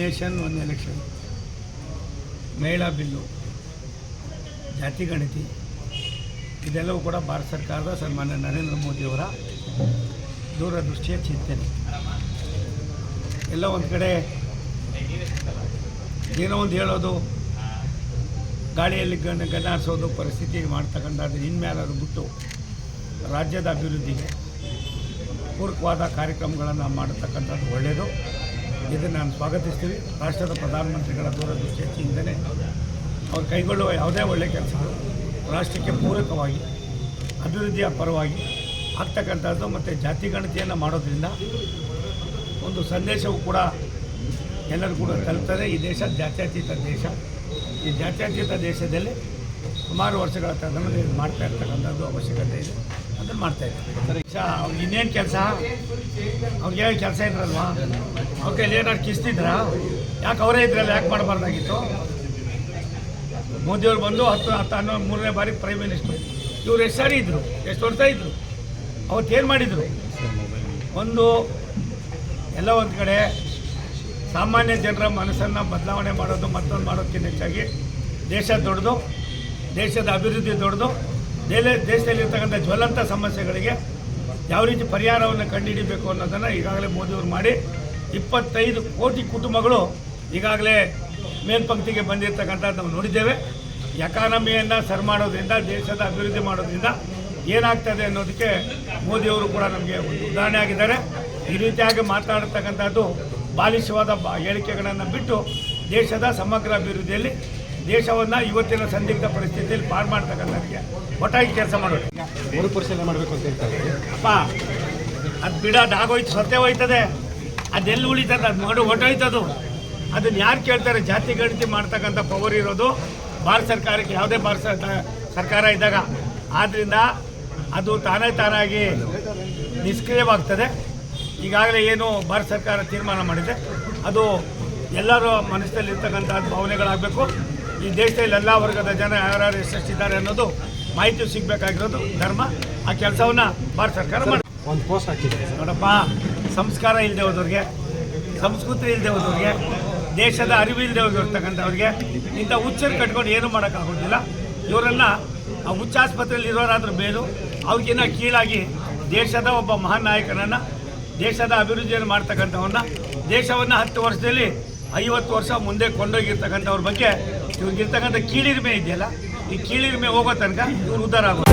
Nation one election ಮಹಿಳಾ bill. ಜಾತಿ ಗಣತಿ. ಇದೆಲ್ಲವೂ ಕೂಡ ಭಾರತ ಸರ್ಕಾರದ ಸನ್ಮಾನ್ಯ ನರೇಂದ್ರ ಮೋದಿಯವರ ದೂರದೃಷ್ಟಿಯ ಚಿಂತನೆ. ಎಲ್ಲ ಒಂದು ಕಡೆ ಏನೋ ಒಂದು ಹೇಳೋದು, ಗಾಳಿಯಲ್ಲಿ ಗಣ, ಗಣಾರಿಸೋದು, ಪರಿಸ್ಥಿತಿ ಮಾಡ್ತಕ್ಕಂಥದ್ದು ಇನ್ಮೇಲಾದ್ರು ಬಿಟ್ಟು ರಾಜ್ಯದ ಅಭಿವೃದ್ಧಿಗೆ. ಪೂರಕವಾದ ಕಾರ್ಯಕ್ರಮಗಳನ್ನು ಮಾಡತಕ್ಕಂಥದ್ದು ಒಳ್ಳೆಯದು. ಇದನ್ನು ನಾನು ಸ್ವಾಗತಿಸ್ತೀವಿ. ರಾಷ್ಟ್ರದ ಪ್ರಧಾನಮಂತ್ರಿಗಳ ದೂರದೃಷ್ಟಿಯಿಂದಲೇ ಅವ್ರು ಕೈಗೊಳ್ಳುವ ಯಾವುದೇ ಒಳ್ಳೆಯ ಕೆಲಸಗಳು ರಾಷ್ಟ್ರಕ್ಕೆ ಪೂರಕವಾಗಿ, ಅಭಿವೃದ್ಧಿಯ ಪರವಾಗಿ ಆಗ್ತಕ್ಕಂಥದ್ದು ಮತ್ತು ಜಾತಿ ಗಣತಿಯನ್ನು ಮಾಡೋದ್ರಿಂದ ಒಂದು ಸಂದೇಶವು ಕೂಡ ಎಲ್ಲರೂ ಕೂಡ ತಲುಪ್ತದೆ. ಈ ದೇಶ ಜಾತ್ಯತೀತ ದೇಶ. ಈ ಜಾತ್ಯತೀತ ದೇಶದಲ್ಲಿ ಸುಮಾರು ವರ್ಷಗಳ ತನ್ನ ಮಾಡ್ತಾ ಇರ್ತಕ್ಕಂಥದ್ದು ಅವಶ್ಯಕತೆ ಇದೆ. ಅದನ್ನು ಮಾಡ್ತಾ ಇದ್ದಾರೆ ಅವ್ರಿಗೆ ಇನ್ನೇನು ಕೆಲಸ? ಅವ್ರಿಗೆ ಏನು ಕೆಲಸ ಇದ್ರಲ್ವಾ? ಅವ್ರ ಕೈಲಿ ಏನಾದ್ರು ಕಿಸ್ತಿದ್ರ? ಯಾಕೆ ಅವರೇ ಇದ್ರಲ್ಲ ಯಾಕೆ ಮಾಡಬಾರ್ದಾಗಿತ್ತು? ಮೋದಿಯವ್ರು ಬಂದು ಹತ್ತು ಹತ್ತು, ಹನ್ನೊಂದು, ಮೂರನೇ ಬಾರಿ ಪ್ರೈಮ್ ಮಿನಿಸ್ಟರ್ ಇವ್ರು ಎಷ್ಟು ಸಾರಿ ಇದ್ದರು ಎಷ್ಟು ವರ್ಷ ಇದ್ದರು ಏನು ಮಾಡಿದರು? ಒಂದು, ಎಲ್ಲ ಒಂದು ಕಡೆ ಸಾಮಾನ್ಯ ಜನರ ಮನಸ್ಸನ್ನು ಬದಲಾವಣೆ ಮಾಡೋದು, ಮತ್ತೊಂದು ಮಾಡೋದಕ್ಕಿಂತ ಹೆಚ್ಚಾಗಿ ದೇಶ ದೊಡ್ಡದು, ದೇಶದ ಅಭಿವೃದ್ಧಿ ದೊಡ್ಡದು ದೇಶ ದೇಶದಲ್ಲಿರ್ತಕ್ಕಂಥ ಜ್ವಲಂತ ಸಮಸ್ಯೆಗಳಿಗೆ ಯಾವ ರೀತಿ ಪರಿಹಾರವನ್ನು ಕಂಡುಹಿಡಿಬೇಕು ಅನ್ನೋದನ್ನು ಈಗಾಗಲೇ ಮೋದಿಯವರು ಮಾಡಿ ಇಪ್ಪತ್ತೈದು ಕೋಟಿ ಕುಟುಂಬಗಳು ಈಗಾಗಲೇ ಮೇಲ್ಪಂಕ್ತಿಗೆ ಬಂದಿರತಕ್ಕಂಥದ್ದು ನಾವು ನೋಡಿದ್ದೇವೆ. ಎಕಾನಮಿಯನ್ನು ಸರ್ ಮಾಡೋದ್ರಿಂದ, ದೇಶದ ಅಭಿವೃದ್ಧಿ ಮಾಡೋದ್ರಿಂದ ಏನಾಗ್ತದೆ ಅನ್ನೋದಕ್ಕೆ ಮೋದಿಯವರು ಕೂಡ ನಮಗೆ ಒಂದು ಉದಾಹರಣೆ ಆಗಿದ್ದಾರೆ. ಈ ರೀತಿಯಾಗಿ ಮಾತನಾಡತಕ್ಕಂಥದ್ದು ಬಾಲಿಶವಾದ ಹೇಳಿಕೆಗಳನ್ನು ಬಿಟ್ಟು ದೇಶದ ಸಮಗ್ರ ಅಭಿವೃದ್ಧಿಯಲ್ಲಿ ದೇಶವನ್ನು ಇವತ್ತಿನ ಸಂದಿಗ್ಧ ಪರಿಸ್ಥಿತಿಯಲ್ಲಿ ಪಾರು ನನಗೆ ಒಟ್ಟಾಗಿ ಕೆಲಸ ಮಾಡೋದು ಮರುಪರಿಶೀಲನೆ ಮಾಡಬೇಕು ಅಂತ ಹೇಳ್ತಾರೆ. ಅಪ್ಪ ಅದು ಆಗೋಯ್ತು ಸತ್ಯ ಹೋಯ್ತದೆ. ಅದೆಲ್ಲಿ ಉಳಿತದೆ? ಅದು ಮಾಡು ಹೊಟ್ಟೋಯ್ತದು ಅದನ್ನು ಯಾರು ಕೇಳ್ತಾರೆ? ಜಾತಿ ಗಣತಿ ಮಾಡ್ತಕ್ಕಂಥ ಪವರ್ ಇರೋದು ಭಾರತ ಸರ್ಕಾರಕ್ಕೆ ಯಾವುದೇ ಭಾರತ ಸರ್ಕಾರ- ಸರ್ಕಾರ ಇದ್ದಾಗ. ಆದ್ದರಿಂದ ಅದು ತಾನೇ ತಾನಾಗಿ ನಿಷ್ಕ್ರಿಯವಾಗ್ತದೆ. ಈಗಾಗಲೇ ಏನು ಭಾರತ ಸರ್ಕಾರ ತೀರ್ಮಾನ ಮಾಡಿದೆ. ಅದು ಎಲ್ಲರ ಮನಸ್ಸಲ್ಲಿರ್ತಕ್ಕಂಥ ಭಾವನೆಗಳಾಗಬೇಕು. ಈ ದೇಶದಲ್ಲಿ ಎಲ್ಲ ವರ್ಗದ ಜನ ಯಾರ್ಯಾರು ಎಷ್ಟೆಷ್ಟಿದ್ದಾರೆ ಅನ್ನೋದು ಮಾಹಿತಿ ಸಿಗಬೇಕಾಗಿರೋದು ಧರ್ಮ. ಆ ಕೆಲಸವನ್ನು ಭಾರತ ಸರ್ಕಾರ ಮಾಡಿ ಒಂದು ಪೋಸ್ಟ್ ಹಾಕಿದೆ ನೋಡಪ್ಪ ಸಂಸ್ಕಾರ ಇಲ್ಲದೆ ಹೋದವ್ರಿಗೆ ಸಂಸ್ಕೃತಿ ಇಲ್ಲದೆ ಹೋದವ್ರಿಗೆ ದೇಶದ ಅರಿವು ಇಲ್ಲದೆ ಹೋಗಿರ್ತಕ್ಕಂಥವ್ರಿಗೆ ಇಂಥ ಹುಚ್ಚರು ಕಟ್ಕೊಂಡು ಏನೂ ಮಾಡೋಕ್ಕಾಗೋದಿಲ್ಲ. ಇವರನ್ನು ಆ ಹುಚ್ಚಾಸ್ಪತ್ರೆಯಲ್ಲಿ ಇರೋರಾದ್ರೂ ಬೇರು ಅವ್ರಿಗಿನ್ನ ಕೀಳಾಗಿ ದೇಶದ ಒಬ್ಬ ಮಹಾನ್ ನಾಯಕನನ್ನು ದೇಶದ ಅಭಿವೃದ್ಧಿಯನ್ನು ಮಾಡ್ತಕ್ಕಂಥವನ್ನ ದೇಶವನ್ನು ಹತ್ತು ವರ್ಷದಲ್ಲಿ ಐವತ್ತು ವರ್ಷ ಮುಂದೆ ಕೊಂಡೋಗಿರ್ತಕ್ಕಂಥವ್ರ ಬಗ್ಗೆ ಇವ್ರಿಗಿರ್ತಕ್ಕಂಥ ಕೀಳಿರಿಮೆ ಇದೆಯಲ್ಲ ಈ ಕೀಳಿರಿಮೆ ಹೋಗೋ ತನಕ ಇವ್ರು ಉದ್ಧಾರ ಆಗೋದು